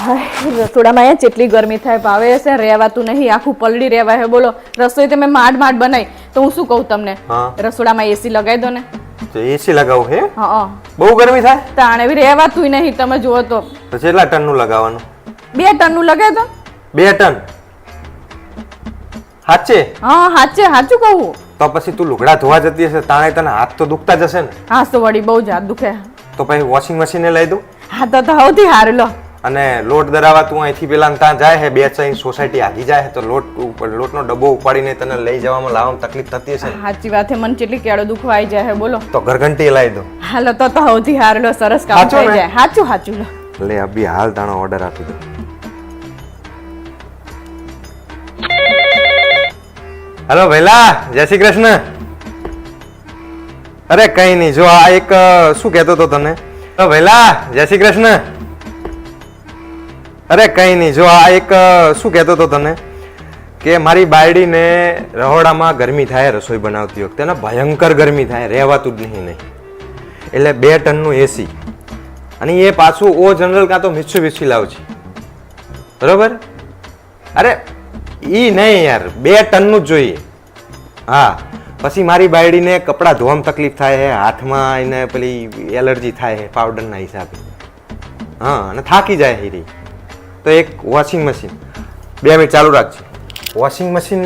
રસોડામાં અહીંયા જેટલી ગરમી થાય ભાવે હશે રહેવાતું નહીં આખું પલળી રહેવાય હે બોલો રસોઈ તમે માંડ માંડ બનાવી. તો હું શું કહું તમને? રસોડામાં એસી લગાવી દો ને. તો એસી લગાવું હે? હા બહુ ગરમી થાય? તાણે બી રહેવાતું નહીં તમે જુઓ તો. કેટલા ટનનું લગાવવાનું? બે ટનનું લગાવી દો. બે ટન? સાચે હા સાચે સાચું કહું. તો પછી તું લુગડા ધોવા જતી હશે તાણે તને હાથ તો દુખતા જશે ને. હા તો વળી બહુ જ હાથ દુખે. તો પછી વોશિંગ મશીને લઈ દઉં? હા તો તો સૌથી હારું લો. અને લોટ દરાવા તું અહીંથી પેલા ત્યાં જાય હે બે ચાઈ સોસાયટી આગી જાય હે તો લોટ ઉપર લોટનો ડબ્બો ઉપાડીને તને લઈ જવામાં લાવવામાં તકલીફ થતી હશે સાચી વાત છે મને કેટલી કેળો દુખવા આવી જાય હે બોલો. તો ઘરઘંટી લાવી દો. હાલો તો તો સૌથી હારું લો સરસ કામ થઈ જાય. સાચું સાચું લો. લે અભી હાલ તાણો ઓર્ડર આપી દો. હેલો ભૈલા જય શ્રી કૃષ્ણ. અરે કઈ નહીં જો આ એક શું કહેતો હતો તને? ભૈલા જય શ્રી કૃષ્ણ. અરે કઈ નહીં, જો આ એક શું કહેતો હતો તને? કે મારી બાયડીને રહોડામાં ગરમી થાય, રસોઈ બનાવતી વખતે. ને ભયંકર ગરમી થાય, રહેવાતું જ નહીં નહીં. એટલે બે ટનનું એસી અને એ પાછું ઓ જનરલ કાં તો મિચ્છુ વિચ્છી લાવજે. બરોબર? અરે એ નહીં યાર, બે ટનનું જ જોઈએ. હા, પછી મારી બાયડીને કપડાં ધોવામાં તકલીફ થાય છે હાથમાં એને પેલી એલર્જી થાય છે પાવડરના હિસાબે. હા, અને થાકી જાય હીરી તો એક વોશિંગ મશીન બે મિનિટ ચાલુ રાખજો. વોશિંગ મશીન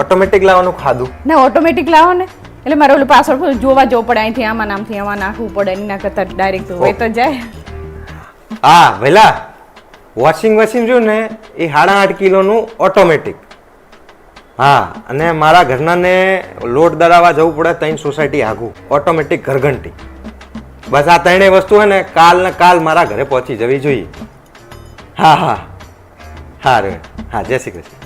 ઓટોમેટિક લાવવાનું ખાધું. ના ઓટોમેટિક લાવો ને. એટલે મારે ઓલું પાછળ જોવા જવું પડે અહીંથી આમાં નામથી આમાં નાખવું પડે એના કરતાં ડાયરેક્ટ હોય તો જાય. હા વેલા. વોશિંગ મશીન જો ને એ સાડા આઠ કિલોનું ઓટોમેટિક હા અને મારા ઘરનાને લોટ દળાવવા જવું પડે ત્રણ સોસાયટી આગું. ઓટોમેટિક ઘરઘંટી. બસ આ ત્રણેય વસ્તુ હોય ને કાલ ને કાલ મારા ઘરે પહોંચી જવી જોઈએ. હા હા. હા રે. હા જય શ્રી કૃષ્ણ.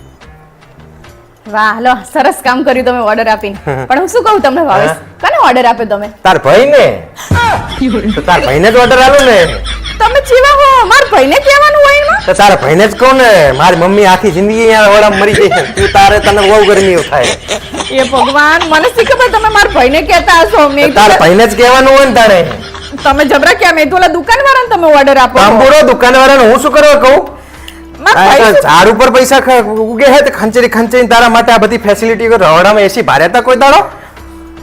વાહ લો સરસ કામ કર્યું તમે ઓર્ડર આપીને. પણ હું શું કહું તમને ભાવેશ? કને ઓર્ડર આપે તમે? તાર ભાઈ ને તો તાર ભાઈને જ ઓર્ડર આલો ને? તમે જીવા હો માર ભાઈને કહેવાનું હોય એમાં? તો તારા ભાઈને જ કહો ને મારી મમ્મી આખી જિંદગી અહીંયા ઓળામાં મરી ગઈ છે. તું તારે તને બહુ ગરમી થાય. એ ભગવાન મને શી ખબર તમે માર ભાઈને કહેતા હશો? મેં તાર ભાઈને જ કહેવાનું હોય ને તારે? તમે જબરા કે મેં તો દુકાન તમે ઓર્ડર આપો છો. તાંબુડો દુકાનવાળાને હું શું કરવા કહું? ઝાડ ઉપર પૈસા ઉગે હે તો ખંચરી ખંચરી તારા માટે આ બધી ફેસિલિટી રહોડામાં એસી ભારે હતા કોઈ દાડો?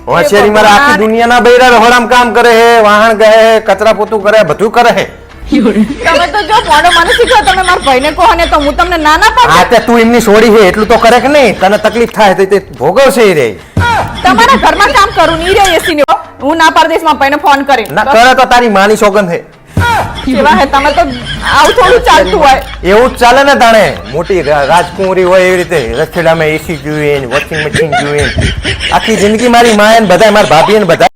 હોશિયારી મારા આખી દુનિયાના બૈરા રહોડામાં કામ કરે હે વાહણ ગહે કચરા પોતું કરે બધું કરે હે. તમે તો જો મોડો મને શીખો તમે મારા ભાઈને કહો ને તો હું તમને ના ના પાડું. હા તે તું એમની છોડી હે એટલું તો કરે કે નહીં? તને તકલીફ થાય તો તે ભોગવશે રે. તમારા ઘરમાં કામ કરું નહીં રે એસી ને હું. ના પરદેશમાં પૈને ફોન કરી ના કરે તો તારી માની સોગન હે. કેવા હે તમે તો આવું થોડું ચાલતું હોય. એવું ચાલે ને તાણે. મોટી રાજકુમારી રાજકુંવરી હોય એવી રીતે. રસોડામાં એસી જોઈએ ને વોશિંગ મશીન જોઈએ આખી જિંદગી મારી માએ ને બધા મારા ભાભી ને બધા